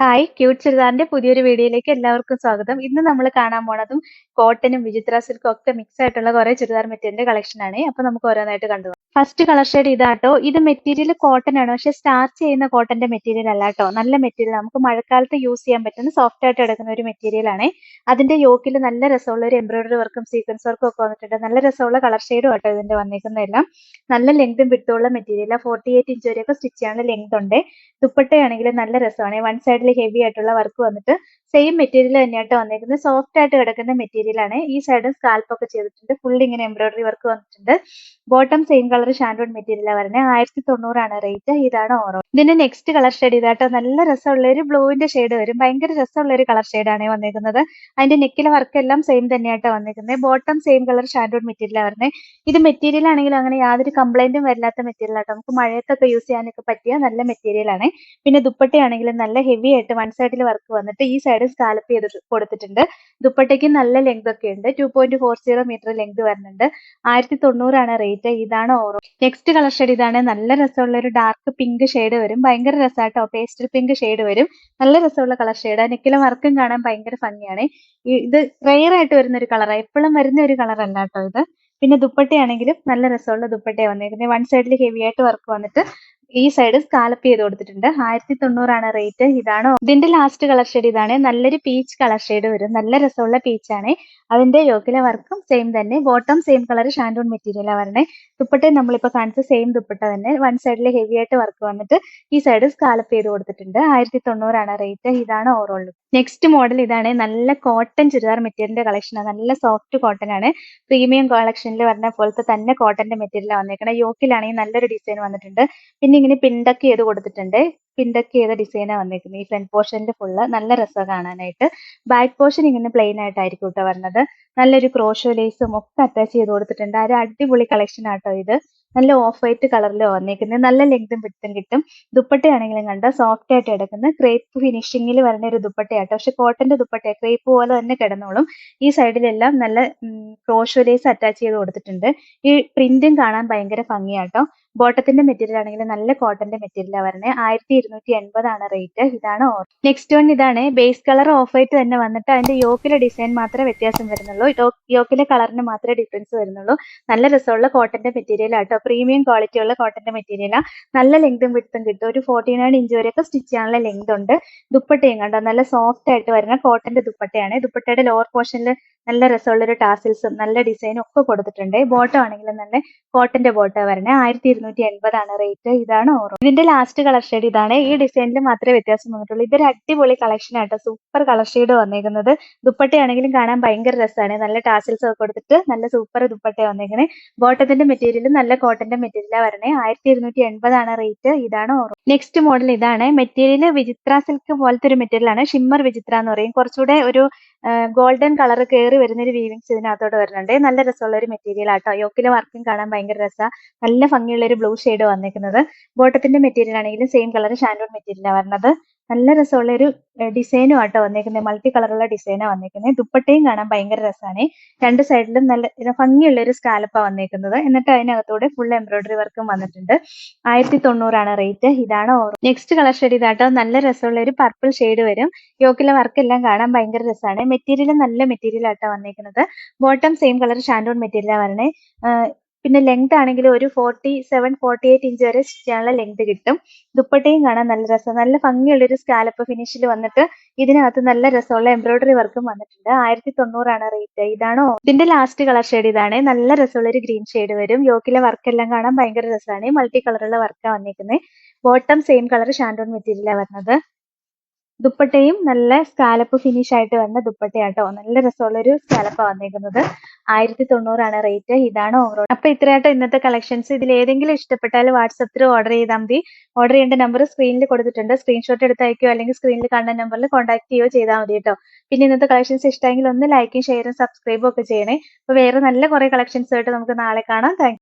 Hi cute ചുരിദാറിന്റെ പുതിയൊരു വീഡിയോയിലേക്ക് എല്ലാവർക്കും സ്വാഗതം. ഇന്ന് നമ്മൾ കാണാൻ പോണതും കോട്ടനും വിചിത്ര സിൽക്കും ഒക്കെ മിക്സ് ആയിട്ടുള്ള കുറെ ചുരിദാർ മെറ്റീരിയലിന്റെ കളക്ഷൻ ആണ്. അപ്പൊ നമുക്ക് ഓരോന്നായിട്ട് കണ്ടു ഫസ്റ്റ് കളർ ഷെയ്ഡ് ഇതാട്ടോ. ഇത് മെറ്റീരിയൽ കോട്ടൺ ആണ്. പക്ഷെ സ്റ്റാർച്ച് ചെയ്യുന്ന കോട്ടന്റെ മെറ്റീരിയൽ അല്ല കേട്ടോ നല്ല മെറ്റീരിയൽ നമുക്ക് മഴക്കാലത്ത് യൂസ് ചെയ്യാൻ പറ്റുന്ന സോഫ്റ്റ് ആയിട്ട് എടുക്കുന്ന ഒരു മെറ്റീരിയൽ ആണ്. അതിന്റെ യോക്കിൽ നല്ല രസമുള്ള ഒരു എംബ്രോയിഡറി വർക്കും സീക്വൻസ് വർക്കും ഒക്കെ വന്നിട്ടുണ്ട്. നല്ല രസമുള്ള കളർ ഷെയ്ഡും ആട്ടോ ഇതിന്റെ വന്നിരിക്കുന്നതെല്ലാം. നല്ല ലെങ്തും വിട്ടുള്ള മെറ്റീരിയൽ ഫോർട്ടി എയ്റ്റ് ഇഞ്ച് വരെയൊക്കെ സ്റ്റിച്ച് ചെയ്യാനുള്ള ലെങ്ത് ഉണ്ട്. ദുപ്പട്ടയാണെങ്കിൽ നല്ല രസമാണ്. വൺ സൈഡിൽ ഹെവി ആയിട്ടുള്ള വർക്ക് വന്നിട്ട് സെയിം മെറ്റീരിയൽ തന്നെയായിട്ട് വന്നിരിക്കുന്നത് സോഫ്റ്റ് ആയിട്ട് കിടക്കുന്ന മെറ്റീരിയൽ ആണ്. ഈ സൈഡും സ്കാൽപ്പ് ഒക്കെ ചെയ്തിട്ടുണ്ട്. ഫുൾ ഇങ്ങനെ എംബ്രോയിഡറി വർക്ക് വന്നിട്ടുണ്ട്. Bottom same colour shantoon material വരുന്നത് ആയിരത്തി തൊണ്ണൂറാണ് റേറ്റ് ഇതാണ് ഓറോ. ഇതിന്റെ നെക്സ്റ്റ് കളർ ഷെയ്ഡ് ഇതാട്ടോ. നല്ല രസമുള്ള ഒരു ബ്ലൂവിന്റെ ഷെയ്ഡ് വരും. ഭയങ്കര രസമുള്ള ഒരു കളർ ആണ് വന്നിരിക്കുന്നത് അതിന്റെ നെക്കിലെ വർക്ക് എല്ലാം സെയിം തന്നെയായിട്ട് വന്നിരിക്കുന്നത് bottom same colour shantoon material വരുന്നത് ഇത് മെറ്റീരിയൽ ആണെങ്കിലും അങ്ങനെ യാതൊരു കംപ്ലൈന്റും വരില്ലാത്ത മെറ്റീരിയൽ ആട്ടോ. നമുക്ക് മഴയത്തൊക്കെ യൂസ് ചെയ്യാനൊക്കെ പറ്റിയ നല്ല മെറ്റീരിയൽ ആണ്. പിന്നെ ദുപ്പട്ടയാണെങ്കിലും നല്ല ഹെവി ആയിട്ട് വൺ സൈഡിൽ വർക്ക് വന്നിട്ട് ഈ സൈഡ് സ്കാലപ്പ് ചെയ്ത് കൊടുത്തിട്ടുണ്ട്. ദുപ്പട്ടയ്ക്ക് നല്ല ലെങ്ത് ഒക്കെ ഉണ്ട്. Two point four zero metre length വരുന്നുണ്ട്. ആയിരത്തി തൊണ്ണൂറാണ് റേറ്റ് ഇതാണ് ഓറോ നെക്സ്റ്റ് കളർ ഷെയ്ഡ് ഇതാണ്. നല്ല രസമുള്ള ഒരു ഡാർക്ക് പിങ്ക് ഷെയ്ഡ് വരും. ഭയങ്കര രസമാട്ടോ പേസ്റ്റൽ പിങ്ക് ഷെയ്ഡ് വരും. നല്ല രസമുള്ള കളർ ഷെയ്ഡ് നെക്കിലെ വർക്കും കാണാൻ ഭയങ്കര ഭംഗിയാണ്. ഇത് റെയർ ആയിട്ട് വരുന്ന ഒരു കളറാണ് എപ്പോഴും വരുന്ന ഒരു കളർ അല്ല കേട്ടോ ഇത്. പിന്നെ ദുപ്പട്ടയാണെങ്കിലും നല്ല രസമുള്ള ദുപ്പട്ടയാണ് വന്നിരിക്കുന്നത് വൺ സൈഡിൽ ഹെവി ആയിട്ട് വർക്ക് വന്നിട്ട് ഈ സൈഡ് സ്കാലപ്പ് ചെയ്ത് കൊടുത്തിട്ടുണ്ട്. ആയിരത്തി തൊണ്ണൂറാണ് റേറ്റ് ഇതാണ്? ഇതിന്റെ ലാസ്റ്റ് കളർ ഷെയ്ഡ് ഇതാണ്. നല്ലൊരു പീച്ച് കളർ ഷെയ്ഡ് വരും. നല്ല രസമുള്ള പീച്ച് ആണ്. അതിന്റെ യോക്കിലെ വർക്കും സെയിം തന്നെ. Bottom same colour shantoon material വരണേ. ദുപ്പട്ടയും നമ്മളിപ്പോ കാണിച്ച സെയിം ദുപ്പട്ട തന്നെ. വൺ സൈഡിൽ ഹെവി ആയിട്ട് വർക്ക് വന്നിട്ട് ഈ സൈഡ് സ്കാലപ്പ് ചെയ്ത് കൊടുത്തിട്ടുണ്ട്. ആയിരത്തി തൊണ്ണൂറാണ് റേറ്റ് ഇതാണ് ഓവറോൾ നെക്സ്റ്റ് മോഡൽ ഇതാണ്. നല്ല കോട്ടൺ ചുരിദാർ മെറ്റീരിയലിന്റെ കളക്ഷനാണ് നല്ല സോഫ്റ്റ് കോട്ടൺ ആണ്. പ്രീമിയം കളക്ഷനിൽ വരുന്ന പോലത്തെ തന്നെ കോട്ടന്റെ മെറ്റീരിയൽ വന്നേക്കുന്നത് യോക്കിലാണെങ്കിൽ നല്ലൊരു ഡിസൈൻ വന്നിട്ടുണ്ട്. പിന്നെ ഇങ്ങനെ പിണ്ടക്ക് ചെയ്ത് കൊടുത്തിട്ടുണ്ട്. പിണ്ടക്ക് ചെയ്ത ഡിസൈനാണ് വന്നിരിക്കുന്നത് ഈ ഫ്രണ്ട് പോർഷനിൽ ഫുള്ള് നല്ല രസമാണ് കാണാനായിട്ട്. ബാക്ക് പോർഷൻ ഇങ്ങനെ പ്ലെയിൻ ആയിട്ടായിരിക്കും കേട്ടോ വരുന്നത് നല്ലൊരു ക്രോഷോ ലേസും ഒക്കെ അറ്റാച്ച് ചെയ്ത് കൊടുത്തിട്ടുണ്ട്. ആ ഒരു അടിപൊളി കളക്ഷൻ ആട്ടോ ഇത്. നല്ല ഓഫ് വൈറ്റ് കളറിൽ വന്നിരിക്കുന്നത് നല്ല ലെങ്തും വിട്ടും കിട്ടും. ദുപ്പട്ടയാണെങ്കിലും കണ്ട സോഫ്റ്റ് ആയിട്ട് കിടക്കുന്ന ക്രേപ്പ് ഫിനിഷിങ്ങിൽ വരുന്ന ഒരു ദുപ്പട്ടയാട്ടോ. പക്ഷെ കോട്ടന്റെ ദുപ്പട്ട ക്രേപ്പ് പോലെ തന്നെ കിടന്നോളും. ഈ സൈഡിലെല്ലാം നല്ല ക്രോഷോ ലേസ് അറ്റാച്ച് ചെയ്ത് കൊടുത്തിട്ടുണ്ട്. ഈ പ്രിന്റും കാണാൻ ഭയങ്കര ഭംഗിയാട്ടോ. ബോട്ടത്തിന്റെ മെറ്റീരിയൽ ആണെങ്കിൽ നല്ല കോട്ടന്റെ മെറ്റീരിയലാണ് വരുന്നത് ആയിരത്തി ഇരുന്നൂറ്റി എൺപതാണ് റേറ്റ്. ഇതാണ് ഓർ നെക്സ്റ്റ് വൺ ഇതാണ്. ബേസ് കളർ ഓഫ് ആയിട്ട് തന്നെ വന്നിട്ട് അതിന്റെ യോക്കിലെ ഡിസൈൻ മാത്രമേ വ്യത്യാസം വരുന്നുള്ളൂ. യോക്കിലെ കളറിന് മാത്രമേ ഡിഫറൻസ് വരുന്നുള്ളൂ. നല്ല രസമുള്ള കോട്ടന്റെ മെറ്റീരിയൽ ആട്ടോ പ്രീമിയം ക്വാളിറ്റി ഉള്ള കോട്ടന്റെ മെറ്റീരിയലാണ് നല്ല ലെങ്തും വിട്ടും കിട്ടും. ഒരു ഫോർട്ടി നയൻ ഇഞ്ച് വരെയൊക്കെ സ്റ്റിച്ച് ചെയ്യാനുള്ള ലെങ്ത് ഉണ്ട്. ദുപ്പട്ടയും കണ്ടോ? നല്ല സോഫ്റ്റ് ആയിട്ട് വരുന്ന കോട്ടന്റെ ദുപ്പട്ടയാണ്. ദുപ്പട്ടയുടെ ലോവർ പോർഷനിൽ നല്ല രസമുള്ളൊരു ടാസിൽസും നല്ല ഡിസൈനും ഒക്കെ കൊടുത്തിട്ടുണ്ട്. ബോട്ടം ആണെങ്കിലും നല്ല കോട്ടന്റെ ബോട്ടം വരണേ. ആയിരത്തി ഇരുന്നൂറ്റി എൺപതാണ് റേറ്റ്. ഇതാണ് ഓറോ. ഇതിന്റെ ലാസ്റ്റ് കളർ ഷെയ്ഡ് ഇതാണ്. ഈ ഡിസൈനിൽ മാത്രമേ വ്യത്യാസം വന്നിട്ടുള്ളൂ. ഇതൊരു അടിപൊളി കളക്ഷൻ ആട്ടോ. സൂപ്പർ കളർ ഷെയ്ഡ് വന്നേക്കുന്നത്. ദുപ്പട്ടയാണെങ്കിലും കാണാൻ ഭയങ്കര രസമാണ്. നല്ല ടാസിൽസ് ഒക്കെ കൊടുത്തിട്ട് നല്ല സൂപ്പർ ദുപ്പട്ട വന്നേക്കുന്നത് ബോട്ടത്തിന്റെ മെറ്റീരിയൽ നല്ല കോട്ടന്റെ മെറ്റീരിയലാണ് വരണേ. ആയിരത്തി ഇരുന്നൂറ്റി എൺപതാണ് റേറ്റ്. ഇതാണ് ഓറോ. നെക്സ്റ്റ് മോഡൽ ഇതാണ്. മെറ്റീരിയൽ വിചിത്ര സിൽക്ക് പോലത്തെ ഒരു മെറ്റീരിയൽ ആണ് ഷിമ്മർ വിചിത്ര എന്ന് പറയും. കുറച്ചുകൂടെ ഒരു ഗോൾഡൻ കളർ കയറി വരുന്ന ഒരു വീവിങ്സ് ഇതിനകത്തോട്ട് വരുന്നുണ്ട്. നല്ല രസമുള്ള ഒരു മെറ്റീരിയൽ ആട്ടോ. യോക്കിലെ വർക്കും കാണാൻ ഭയങ്കര രസമാണ് നല്ല ഭംഗിയുള്ള ഒരു ബ്ലൂ ഷെയ്ഡ് വന്നിരിക്കുന്നത്. ബോട്ടത്തിന്റെ മെറ്റീരിയൽ ആണെങ്കിലും സെയിം കളർ ഷാൻഡോൺ മെറ്റീരിയലാണ് വരുന്നത്. നല്ല രസമുള്ള ഒരു ഡിസൈനും ആട്ടോ വന്നേക്കുന്നത് മൾട്ടി കളറുള്ള ഡിസൈനാണ് വന്നേക്കുന്നത് ദുപ്പട്ടയും കാണാൻ ഭയങ്കര രസമാണ് രണ്ട് സൈഡിലും നല്ല ഭംഗിയുള്ള ഒരു സ്കാലപ്പാണ് വന്നേക്കുന്നത്. എന്നിട്ട് അതിനകത്തൂടെ ഫുൾ എംബ്രോയിഡറി വർക്കും വന്നിട്ടുണ്ട്. ആയിരത്തി തൊണ്ണൂറാണ് റേറ്റ് ഇതാണ് നെക്സ്റ്റ് കളർ ഷെയ്ഡ് ഇതാട്ടോ. നല്ല രസമുള്ള ഒരു പർപ്പിൾ ഷെയ്ഡ് വരും. യോക്കിലെ വർക്ക് എല്ലാം കാണാൻ ഭയങ്കര രസമാണ് മെറ്റീരിയൽ നല്ല മെറ്റീരിയൽ ആട്ടോ വന്നേക്കുന്നത്. ബോട്ടം സെയിം കളർ ഷാൻഡോൺ മെറ്റീരിയലാണ് വരണേ. പിന്നെ ലെങ്ത് ആണെങ്കിൽ ഒരു forty seven forty eight inch വരെ ചെയ്യാനുള്ള ലെങ്ത് കിട്ടും. ദുപ്പട്ടയും കാണാൻ നല്ല രസം. നല്ല ഭംഗിയുള്ള ഒരു സ്കാലപ്പ് ഫിനിഷിൽ വന്നിട്ട് ഇതിനകത്ത് നല്ല രസമുള്ള എംബ്രോയിഡറി വർക്കും വന്നിട്ടുണ്ട്. ആയിരത്തി തൊണ്ണൂറാണ് റേറ്റ് ഇതാണോ? ഇതിന്റെ ലാസ്റ്റ് കളർ ഷെയ്ഡ് ഇതാണ്. നല്ല രസമുള്ള ഒരു ഗ്രീൻ ഷെയ്ഡ് വരും. യോക്കിലെ വർക്ക് എല്ലാം കാണാൻ ഭയങ്കര രസമാണ് മൾട്ടി കളറുള്ള വർക്കാണ് വന്നിരിക്കുന്നത് ബോട്ടം സെയിം കളർ ഷാൻഡോൺ മെറ്റീരിയലാണ് വരുന്നത്. ദുപ്പട്ടയും നല്ല സ്കാലപ്പ് ഫിനിഷ് ആയിട്ട് വന്ന ദുപ്പട്ടയാട്ടോ. നല്ല രസമുള്ള ഒരു സ്കാലപ്പ് വന്നിരിക്കുന്നത് ആയിരത്തി തൊണ്ണൂറാണ് റേറ്റ് ഇതാണ് ഓവറോൾ അപ്പൊ ഇത്രയാട്ടോ ഇന്നത്തെ കളക്ഷൻസ് ഇതിൽ ഏതെങ്കിലും ഇഷ്ടപ്പെട്ടാൽ വാട്സപ്പിൽ ഓർഡർ ചെയ്താൽ മതി. ഓർഡർ ചെയ്യേണ്ട നമ്പർ സ്ക്രീനിൽ കൊടുത്തിട്ടുണ്ട്. സ്ക്രീൻഷോട്ട് എടുത്ത് അയക്കുകയോ അല്ലെങ്കിൽ സ്ക്രീനിൽ കാണുന്ന നമ്പറിൽ കോൺടാക്ട് ചെയ്യുകയോ ചെയ്താൽ മതി കേട്ടോ പിന്നെ ഇന്നത്തെ കളക്ഷൻസ് ഇഷ്ടമെങ്കിൽ ഒന്ന് ലൈക്കും ഷെയറും സബ്സ്ക്രൈബും ഒക്കെ ചെയ്യണേ. അപ്പൊ വേറെ നല്ല കുറെ കളക്ഷൻസ് ആയിട്ട് നമുക്ക് നാളെ കാണാം. താങ്ക്